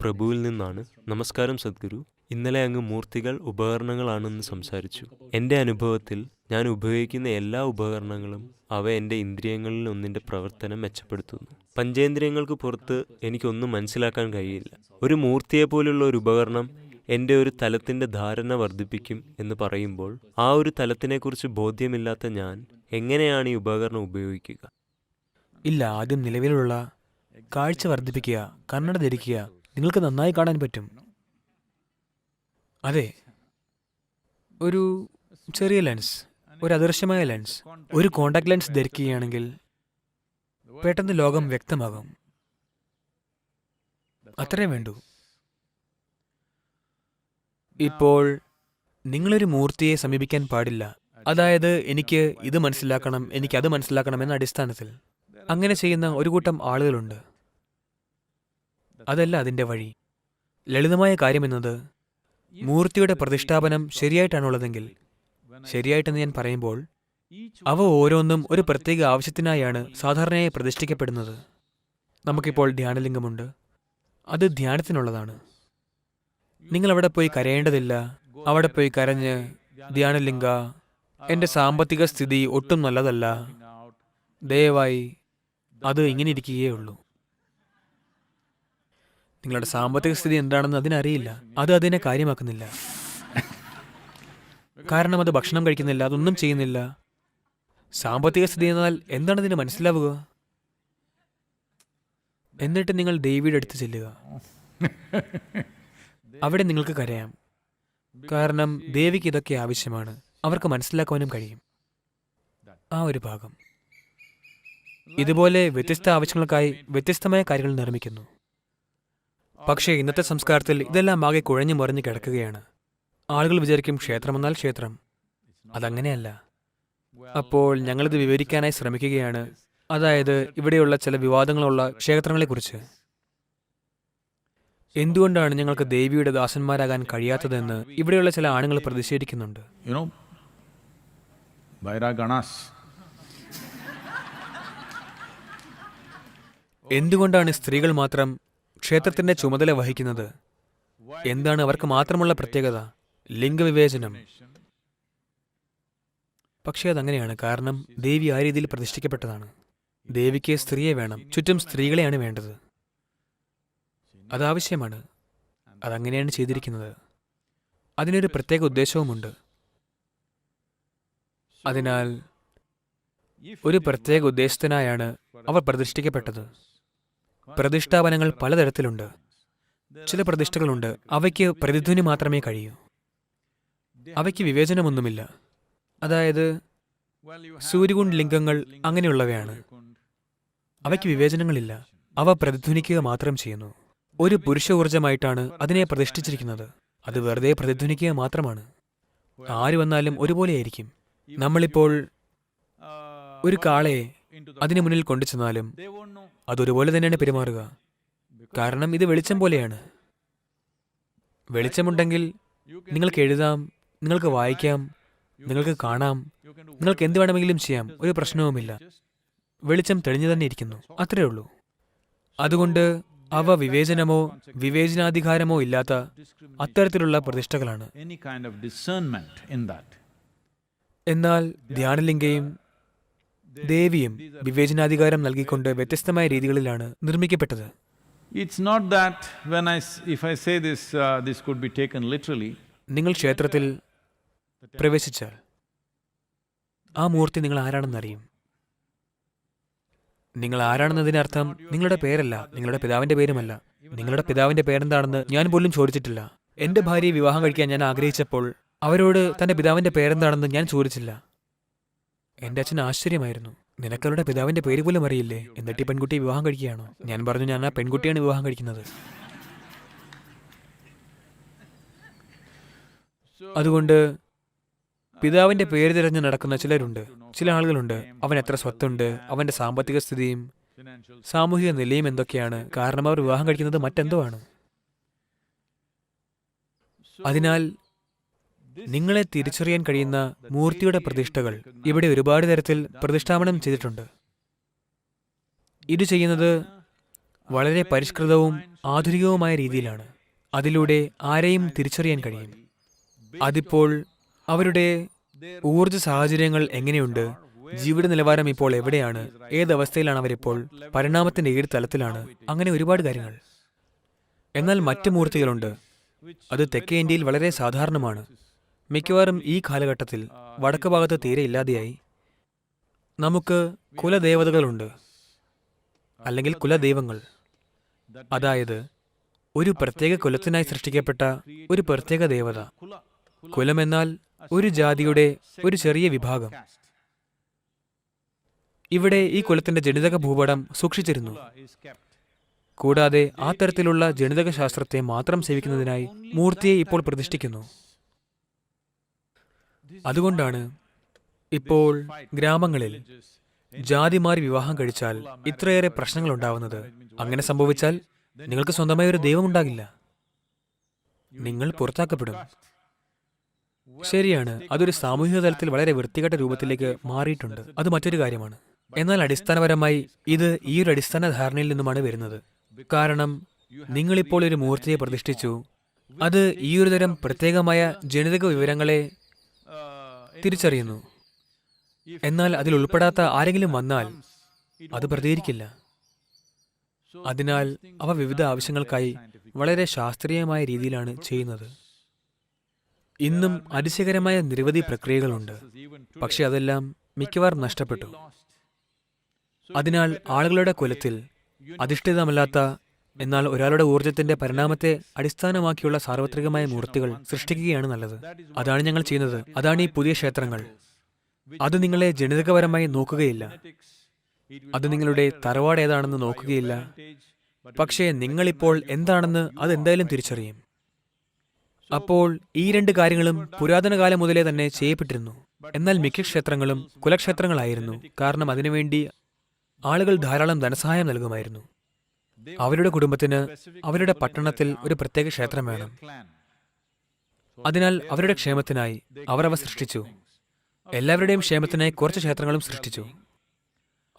പ്രഭുവിൽ നിന്നാണ്. നമസ്കാരം സദ്ഗുരു. ഇന്നലെ അങ്ങ് മൂർത്തികൾ ഉപകരണങ്ങളാണെന്ന് സംസാരിച്ചു. എന്റെ അനുഭവത്തിൽ ഞാൻ ഉപയോഗിക്കുന്ന എല്ലാ ഉപകരണങ്ങളും അവ എന്റെ ഇന്ദ്രിയങ്ങളിൽ ഒന്നിന്റെ പ്രവർത്തനം മെച്ചപ്പെടുത്തുന്നു. പഞ്ചേന്ദ്രിയങ്ങൾക്ക് പുറത്ത് എനിക്കൊന്നും മനസ്സിലാക്കാൻ കഴിയില്ല. ഒരു മൂർത്തിയെ പോലുള്ള ഒരു ഉപകരണം എന്റെ ഒരു തലത്തിന്റെ ധാരണ വർദ്ധിപ്പിക്കും എന്ന് പറയുമ്പോൾ ആ ഒരു തലത്തിനെക്കുറിച്ച് ബോധ്യമില്ലാത്ത ഞാൻ എങ്ങനെയാണ് ഈ ഉപകരണം ഉപയോഗിക്കുക? ഇല്ല ആദ്യം നിലവിലുള്ള കാഴ്ച വർദ്ധിപ്പിക്കുക കണ്ണട ധരിക്കുക നിങ്ങൾക്ക് നന്നായി കാണാൻ പറ്റും. അതെ. ഒരു ചെറിയ ലെൻസ് ഒരു അദൃശ്യമായ ലെൻസ് ഒരു കോണ്ടാക്ട് ലെൻസ് ധരിക്കുകയാണെങ്കിൽ പെട്ടെന്ന് ലോകം വ്യക്തമാകും. അത്രേ വേണ്ടൂ. ഇപ്പോൾ നിങ്ങളൊരു മൂർത്തിയെ സമീപിക്കാൻ പാടില്ല. അതായത് എനിക്ക് ഇത് മനസ്സിലാക്കണം എനിക്ക് അത് മനസ്സിലാക്കണം എന്ന അടിസ്ഥാനത്തിൽ. അങ്ങനെ ചെയ്യുന്ന ഒരു കൂട്ടം ആളുകളുണ്ട്. അതല്ല അതിന്റെ വഴി. ലളിതമായ കാര്യമെന്നത് മൂർത്തിയുടെ പ്രതിഷ്ഠാപനം ശരിയായിട്ടാണുള്ളതെങ്കിൽ ശരിയായിട്ടെന്ന് ഞാൻ പറയുമ്പോൾ അവ ഓരോന്നും ഒരു പ്രത്യേക ആവശ്യത്തിനായാണ് സാധാരണയായി പ്രതിഷ്ഠിക്കപ്പെടുന്നത്. നമുക്കിപ്പോൾ ധ്യാനലിംഗമുണ്ട്. അത് ധ്യാനത്തിനുള്ളതാണ്. നിങ്ങൾ അവിടെ പോയി കരയേണ്ടതില്ല. അവിടെ പോയി കരഞ്ഞ് ധ്യാനലിംഗ എന്റെ സാമ്പത്തിക സ്ഥിതി ഒട്ടും നല്ലതല്ല. ദയവായി അത് ഇങ്ങനെ ഇരിക്കുകയേ ഉള്ളൂ. നിങ്ങളുടെ സാമ്പത്തിക സ്ഥിതി എന്താണെന്ന് അതിനറിയില്ല. അത് അതിനെ കാര്യമാക്കുന്നില്ല. കാരണം അത് ഭക്ഷണം കഴിക്കുന്നില്ല അതൊന്നും ചെയ്യുന്നില്ല. സാമ്പത്തിക സ്ഥിതി എന്നാൽ എന്താണ് ഇതിന് മനസ്സിലാവുക? എന്നിട്ട് നിങ്ങൾ ദേവിയുടെ അടുത്ത് ചെല്ലുക. അവിടെ നിങ്ങൾക്ക് കരയാം. കാരണം ദേവിക്ക് ഇതൊക്കെ ആവശ്യമാണ്. അവർക്ക് മനസ്സിലാക്കുവാനും കഴിയും. ആ ഒരു ഭാഗം. ഇതുപോലെ വ്യത്യസ്ത ആവശ്യങ്ങൾക്കായി വ്യത്യസ്തമായ കാര്യങ്ങൾ നിർമ്മിക്കുന്നു. പക്ഷേ ഇന്നത്തെ സംസ്കാരത്തിൽ ഇതെല്ലാം ആകെ കുഴഞ്ഞു മറിഞ്ഞു കിടക്കുകയാണ്. ആളുകൾ വിചാരിക്കും ക്ഷേത്രമെന്നാൽ ക്ഷേത്രം. അതങ്ങനെയല്ല. അപ്പോൾ ഞങ്ങളിത് വിവരിക്കാനായി ശ്രമിക്കുകയാണ്. അതായത് ഇവിടെയുള്ള ചില വിവാദങ്ങളുള്ള ക്ഷേത്രങ്ങളെക്കുറിച്ച്. എന്തുകൊണ്ടാണ് ഞങ്ങൾക്ക് ദേവിയുടെ ദാസന്മാരാകാൻ കഴിയാത്തതെന്ന് ഇവിടെയുള്ള ചില ആണുങ്ങൾ പ്രതിഷേധിക്കുന്നുണ്ട്. എന്തുകൊണ്ടാണ് സ്ത്രീകൾ മാത്രം ക്ഷേത്രത്തിന്റെ ചുമതല വഹിക്കുന്നത്. എന്താണ് അവർക്ക് മാത്രമുള്ള പ്രത്യേകത? ലിംഗവിവേചനം. പക്ഷേ അതങ്ങനെയാണ്. കാരണം ദേവി ആ രീതിയിൽ പ്രതിഷ്ഠിക്കപ്പെട്ടതാണ്. ദേവിക്ക് സ്ത്രീയെ വേണം. ചുറ്റും സ്ത്രീകളെയാണ് വേണ്ടത്. അതാവശ്യമാണ് അതങ്ങനെയാണ് ചെയ്തിരിക്കുന്നത്. അതിനൊരു പ്രത്യേക ഉദ്ദേശവുമുണ്ട്. അതിനാൽ ഒരു പ്രത്യേക ഉദ്ദേശത്തിനായാണ് അവർ പ്രതിഷ്ഠിക്കപ്പെട്ടത്. പ്രതിഷ്ഠാപനങ്ങൾ പലതരത്തിലുണ്ട്. ചില പ്രതിഷ്ഠകളുണ്ട്. അവയ്ക്ക് പ്രതിധ്വനി മാത്രമേ കഴിയൂ. അവയ്ക്ക് വിവേചനമൊന്നുമില്ല. അതായത് സൂര്യകുണ്ട് ലിംഗങ്ങൾ അങ്ങനെയുള്ളവയാണ്. അവയ്ക്ക് വിവേചനങ്ങളില്ല. അവ പ്രതിധ്വനിക്കുക മാത്രം ചെയ്യുന്നു. ഒരു പുരുഷ ഊർജമായിട്ടാണ് അതിനെ പ്രതിഷ്ഠിച്ചിരിക്കുന്നത്. അത് വെറുതെ പ്രതിധ്വനിക്കുക മാത്രമാണ്. ആര് വന്നാലും ഒരുപോലെയായിരിക്കും. നമ്മളിപ്പോൾ ഒരു കാളയെ അതിനു മുന്നിൽ കൊണ്ടുചെന്നാലും അതൊരുപോലെ തന്നെയാണ് പെരുമാറുക. കാരണം ഇത് വെളിച്ചം പോലെയാണ്. വെളിച്ചമുണ്ടെങ്കിൽ നിങ്ങൾക്ക് എഴുതാം നിങ്ങൾക്ക് വായിക്കാം നിങ്ങൾക്ക് കാണാം നിങ്ങൾക്ക് എന്ത് വേണമെങ്കിലും ചെയ്യാം ഒരു പ്രശ്നവുമില്ല. വെളിച്ചം തെളിഞ്ഞു തന്നെ ഇരിക്കുന്നു അത്രേ ഉള്ളൂ. അതുകൊണ്ട് അവ വിവേചനമോ വിവേചനാധികാരമോ ഇല്ലാത്ത അത്തരത്തിലുള്ള പ്രതിഷ്ഠകളാണ്. എന്നാൽ ധ്യാനലിംഗയും ദേവിയും വിവേചനാധികാരം നൽകിക്കൊണ്ട് വ്യത്യസ്തമായ രീതികളിലാണ് നിർമ്മിക്കപ്പെട്ടത്. It's not that when I if I say this this could be taken literally നിങ്ങൾ ക്ഷേത്രത്തിൽ പ്രവേശിച്ചാൽ ആ മൂർത്തി നിങ്ങൾ ആരാണെന്നറിയും. നിങ്ങൾ ആരാണെന്നതിനർത്ഥം നിങ്ങളുടെ പേരല്ല നിങ്ങളുടെ പിതാവിന്റെ പേരുമല്ല. നിങ്ങളുടെ പിതാവിന്റെ പേരെന്താണെന്ന് ഞാൻ പോലും ചോദിച്ചിട്ടില്ല. എന്റെ ഭാര്യയെ വിവാഹം കഴിക്കാൻ ഞാൻ ആഗ്രഹിച്ചപ്പോൾ അവരോട് തന്റെ പിതാവിന്റെ പേരെന്താണെന്ന് ഞാൻ ചോദിച്ചില്ല. എന്റെ അച്ഛൻ ആശ്ചര്യമായിരുന്നു. നിനക്കവരുടെ പിതാവിന്റെ പേര് പോലും അറിയില്ലേ? എന്നിട്ട് ഈ വിവാഹം കഴിക്കുകയാണോ? ഞാൻ പറഞ്ഞു ഞാൻ ആ പെൺകുട്ടിയാണ് വിവാഹം കഴിക്കുന്നത്. അതുകൊണ്ട് പിതാവിന്റെ പേര് തിരഞ്ഞ് നടക്കുന്ന ചിലരുണ്ട്. ചില ആളുകളുണ്ട്. അവൻ എത്ര സ്വത്തുണ്ട് അവന്റെ സാമ്പത്തിക സ്ഥിതിയും സാമൂഹിക നിലയും എന്തൊക്കെയാണ് കാരണം അവർ വിവാഹം കഴിക്കുന്നത് മറ്റെന്തോ ആണ്. അതിനാൽ നിങ്ങളെ തിരിച്ചറിയാൻ കഴിയുന്ന മൂർത്തിയുടെ പ്രതിഷ്ഠകൾ ഇവിടെ ഒരുപാട് തരത്തിൽ പ്രതിഷ്ഠാപനം ചെയ്തിട്ടുണ്ട്. ഇത് ചെയ്യുന്നത് വളരെ പരിഷ്കൃതവും ആധുനികവുമായ രീതിയിലാണ്. അതിലൂടെ ആരെയും തിരിച്ചറിയാൻ കഴിയും. അതിപ്പോൾ അവരുടെ ഊർജ സാഹചര്യങ്ങൾ എങ്ങനെയുണ്ട്? ജീവിത നിലവാരം ഇപ്പോൾ എവിടെയാണ്? ഏതവസ്ഥയിലാണ് അവരിപ്പോൾ? പരിണാമത്തിന്റെ ഏത് തലത്തിലാണ്? അങ്ങനെ ഒരുപാട് കാര്യങ്ങൾ. എന്നാൽ മറ്റ് മൂർത്തികളുണ്ട്. അത് തെക്കേ ഇന്ത്യയിൽ വളരെ സാധാരണമാണ്. മിക്കവാറും ഈ കാലഘട്ടത്തിൽ വടക്ക് ഭാഗത്ത് തീരെ ഇല്ലാതെയായി. നമുക്ക് കുലദേവതകളുണ്ട് അല്ലെങ്കിൽ കുലദൈവങ്ങൾ. അതായത് ഒരു പ്രത്യേക കുലത്തിനായി സൃഷ്ടിക്കപ്പെട്ട ഒരു പ്രത്യേക ദേവത. കുലം എന്നാൽ ഒരു ജാതിയുടെ ഒരു ചെറിയ വിഭാഗം. ഇവിടെ ഈ കുലത്തിന്റെ ജനിതക ഭൂപടം സൂക്ഷിച്ചിരുന്നു. കൂടാതെ ആ തരത്തിലുള്ള ജനിതക ശാസ്ത്രത്തെ മാത്രം സേവിക്കുന്നതിനായി മൂർത്തിയെ ഇപ്പോൾ പ്രതിഷ്ഠിക്കുന്നു. അതുകൊണ്ടാണ് ഇപ്പോൾ ഗ്രാമങ്ങളിൽ ജാതിമാരി വിവാഹം കഴിച്ചാൽ ഇത്രയേറെ പ്രശ്നങ്ങൾ ഉണ്ടാവുന്നത് അങ്ങനെ സംഭവിച്ചാൽ നിങ്ങൾക്ക് സ്വന്തമായി ഒരു ദൈവം ഉണ്ടാകില്ല. നിങ്ങൾ പുറത്താക്കപ്പെടും. ശരിയാണ് അതൊരു സാമൂഹിക തലത്തിൽ വളരെ വൃത്തികെട്ട രൂപത്തിലേക്ക് മാറിയിട്ടുണ്ട്. അത് മറ്റൊരു കാര്യമാണ്. എന്നാൽ അടിസ്ഥാനപരമായി ഇത് ഈ ഒരു അടിസ്ഥാന ധാരണയിൽ നിന്നുമാണ് വരുന്നത്. കാരണം നിങ്ങളിപ്പോൾ ഒരു മൂർത്തിയെ പ്രതിഷ്ഠിച്ചു. അത് ഈ ഒരു തരം പ്രത്യേകമായ ജനിതക വിവരങ്ങളെ തിരിച്ചറിയുന്നു. എന്നാൽ അതിൽ ഉൾപ്പെടാത്ത ആരെങ്കിലും വന്നാൽ അത് പ്രതികരിക്കില്ല. അതിനാൽ അവ വിവിധ ആവശ്യങ്ങൾക്കായി വളരെ ശാസ്ത്രീയമായ രീതിയിലാണ് ചെയ്യുന്നത്. ഇന്നും അതിശയകരമായ നിരവധി പ്രക്രിയകളുണ്ട്. പക്ഷെ അതെല്ലാം മിക്കവാറും നഷ്ടപ്പെട്ടു. അതിനാൽ ആളുകളുടെ കുലത്തിൽ അധിഷ്ഠിതമല്ലാത്ത എന്നാൽ ഒരാളുടെ ഊർജത്തിന്റെ പരിണാമത്തെ അടിസ്ഥാനമാക്കിയുള്ള സാർവത്രികമായ മൂർത്തികൾ സൃഷ്ടിക്കുകയാണ് നല്ലത്. അതാണ് ഞങ്ങൾ ചെയ്യുന്നത്. അതാണ് ഈ പുതിയ ക്ഷേത്രങ്ങൾ. അത് നിങ്ങളെ ജനിതകപരമായി നോക്കുകയില്ല. അത് നിങ്ങളുടെ തറവാട് ഏതാണെന്ന് നോക്കുകയില്ല. പക്ഷേ നിങ്ങളിപ്പോൾ എന്താണെന്ന് അത് എന്തായാലും തിരിച്ചറിയും. അപ്പോൾ ഈ രണ്ട് കാര്യങ്ങളും പുരാതന കാലം മുതലേ തന്നെ ചെയ്യപ്പെട്ടിരുന്നു. എന്നാൽ മിക്ക ക്ഷേത്രങ്ങളും കുലക്ഷേത്രങ്ങളായിരുന്നു. കാരണം അതിനുവേണ്ടി ആളുകൾ ധാരാളം ധനസഹായം നൽകുമായിരുന്നു. അവരുടെ കുടുംബത്തിന് അവരുടെ പട്ടണത്തിൽ ഒരു പ്രത്യേക ക്ഷേത്രം വേണം. അതിനാൽ അവരുടെ ക്ഷേമത്തിനായി അവർ അവ സൃഷ്ടിച്ചു. എല്ലാവരുടെയും ക്ഷേമത്തിനായി കുറച്ച് ക്ഷേത്രങ്ങളും സൃഷ്ടിച്ചു.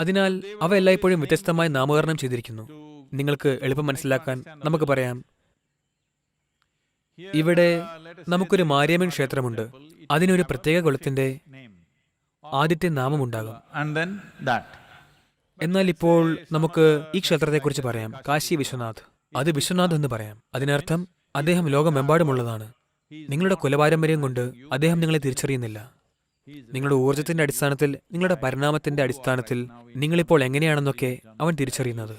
അതിനാൽ അവ എല്ലായ്പ്പോഴും വ്യത്യസ്തമായി നാമകരണം ചെയ്തിരിക്കുന്നു. നിങ്ങൾക്ക് എളുപ്പം മനസ്സിലാക്കാൻ നമുക്ക് പറയാം. ഇവിടെ നമുക്കൊരു മാരിയമ്മൻ ക്ഷേത്രമുണ്ട്. അതിനൊരു പ്രത്യേക കുളത്തിന്റെ ആദ്യത്തെ നാമം ഉണ്ടാകും ആൻഡ് that. എന്നാൽ ഇപ്പോൾ നമുക്ക് ഈ ക്ഷേത്രത്തെക്കുറിച്ച് പറയാം. കാശി വിശ്വനാഥ്. അത് വിശ്വനാഥ് എന്ന് പറയാം. അതിനർത്ഥം അദ്ദേഹം ലോകമെമ്പാടുമുള്ളതാണ്. നിങ്ങളുടെ കുലപാരമ്പര്യം കൊണ്ട് അദ്ദേഹം നിങ്ങളെ തിരിച്ചറിയുന്നില്ല. നിങ്ങളുടെ ഊർജത്തിന്റെ അടിസ്ഥാനത്തിൽ നിങ്ങളുടെ പരിണാമത്തിന്റെ അടിസ്ഥാനത്തിൽ നിങ്ങളിപ്പോൾ എങ്ങനെയാണെന്നൊക്കെ അവൻ തിരിച്ചറിയുന്നത്.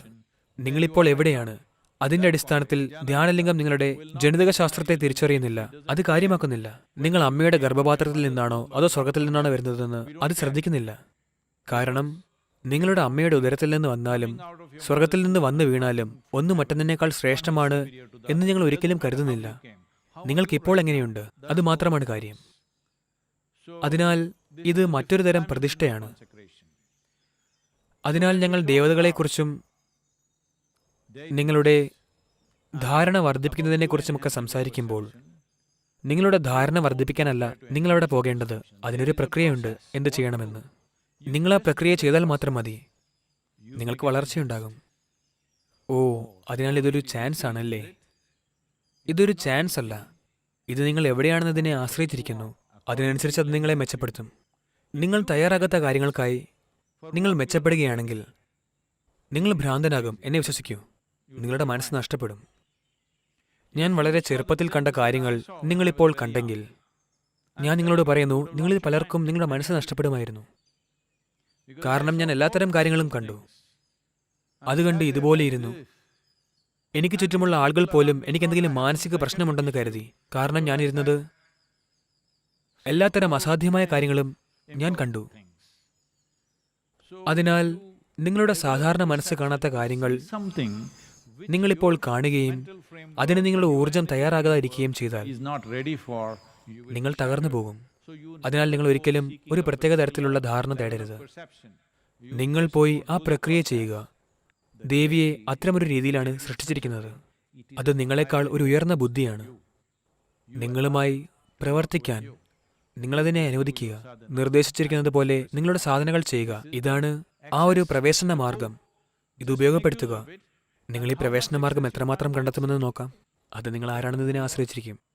നിങ്ങളിപ്പോൾ എവിടെയാണ്? അതിന്റെ അടിസ്ഥാനത്തിൽ ധ്യാനലിംഗം നിങ്ങളുടെ ജനിതക ശാസ്ത്രത്തെ തിരിച്ചറിയുന്നില്ല. അത് കാര്യമാക്കുന്നില്ല. നിങ്ങൾ അമ്മയുടെ ഗർഭപാത്രത്തിൽ നിന്നാണോ അതോ സ്വർഗത്തിൽ നിന്നാണോ വരുന്നതെന്ന് അത് ശ്രദ്ധിക്കുന്നില്ല. കാരണം നിങ്ങളുടെ അമ്മയുടെ ഉദരത്തിൽ നിന്ന് വന്നാലും സ്വർഗത്തിൽ നിന്ന് വന്നു വീണാലും ഒന്ന് മറ്റൊന്നിനേക്കാൾ ശ്രേഷ്ഠമാണ് എന്ന് ഞങ്ങൾ ഒരിക്കലും കരുതുന്നില്ല. നിങ്ങൾക്ക് ഇപ്പോൾ എങ്ങനെയുണ്ട്? അത് മാത്രമാണ് കാര്യം. അതിനാൽ ഇത് മറ്റൊരു തരം പ്രതിഷ്ഠയാണ്. അതിനാൽ ഞങ്ങൾ ദേവതകളെക്കുറിച്ചും നിങ്ങളുടെ ധാരണ വർദ്ധിപ്പിക്കുന്നതിനെക്കുറിച്ചുമൊക്കെ സംസാരിക്കുമ്പോൾ നിങ്ങളുടെ ധാരണ വർദ്ധിപ്പിക്കാനല്ല നിങ്ങളവിടെ പോകേണ്ടത്. അതിനൊരു പ്രക്രിയയുണ്ട് എന്ത് ചെയ്യണമെന്ന്. നിങ്ങൾ ആ പ്രക്രിയ ചെയ്താൽ മാത്രം മതി. നിങ്ങൾക്ക് വളർച്ചയുണ്ടാകും. ഓ അതിനാൽ ഇതൊരു ചാൻസ് ആണല്ലേ? ഇതൊരു ചാൻസ് അല്ല. ഇത് നിങ്ങൾ എവിടെയാണെന്നതിനെ ആശ്രയിച്ചിരിക്കുന്നു. അതിനനുസരിച്ച് അത് നിങ്ങളെ മെച്ചപ്പെടുത്തും. നിങ്ങൾ തയ്യാറാകാത്ത കാര്യങ്ങൾക്കായി നിങ്ങൾ മെച്ചപ്പെടുകയാണെങ്കിൽ നിങ്ങൾ ഭ്രാന്തനാകും. എന്നെ വിശ്വസിക്കൂ. നിങ്ങളുടെ മനസ്സ് നഷ്ടപ്പെടും. ഞാൻ വളരെ ചെറുപ്പത്തിൽ കണ്ട കാര്യങ്ങൾ നിങ്ങളിപ്പോൾ കണ്ടെങ്കിൽ ഞാൻ നിങ്ങളോട് പറയുന്നു നിങ്ങളിൽ പലർക്കും നിങ്ങളുടെ മനസ്സ് നഷ്ടപ്പെടുമായിരുന്നു. കാരണം ഞാൻ എല്ലാത്തരം കാര്യങ്ങളും കണ്ടു. അത് കണ്ട് ഇതുപോലെ ഇരുന്നു. എനിക്ക് ചുറ്റുമുള്ള ആളുകൾ പോലും എനിക്ക് എന്തെങ്കിലും മാനസിക പ്രശ്നമുണ്ടെന്ന് കരുതി. കാരണം ഞാനിരുന്നത് എല്ലാത്തരം അസാധ്യമായ കാര്യങ്ങളും ഞാൻ കണ്ടു. അതിനാൽ നിങ്ങളുടെ സാധാരണ മനസ്സ് കാണാത്ത കാര്യങ്ങൾ നിങ്ങളിപ്പോൾ കാണുകയും അതിന് നിങ്ങളുടെ ഊർജം തയ്യാറാകാതിരിക്കുകയും ചെയ്താൽ നിങ്ങൾ തകർന്നു പോകും. അതിനാൽ നിങ്ങൾ ഒരിക്കലും ഒരു പ്രത്യേക തരത്തിലുള്ള ധാരണ തേടരുത്. നിങ്ങൾ പോയി ആ പ്രക്രിയ ചെയ്യുക. ദേവിയെ അത്തരമൊരു രീതിയിലാണ് സൃഷ്ടിച്ചിരിക്കുന്നത്. അത് നിങ്ങളെക്കാൾ ഒരു ഉയർന്ന ബുദ്ധിയാണ്. നിങ്ങളുമായി പ്രവർത്തിക്കാൻ നിങ്ങളതിനെ അനുവദിക്കുക. നിർദ്ദേശിച്ചിരിക്കുന്നത് പോലെ നിങ്ങളുടെ സാധനങ്ങൾ ചെയ്യുക. ഇതാണ് ആ ഒരു പ്രവേശന മാർഗം. ഇത് ഉപയോഗപ്പെടുത്തുക. നിങ്ങൾ ഈ പ്രവേശന മാർഗം എത്രമാത്രം കണ്ടെത്തുമെന്ന് നോക്കാം. അത് നിങ്ങൾ ആരാണെന്നതിനെ ആശ്രയിച്ചിരിക്കും.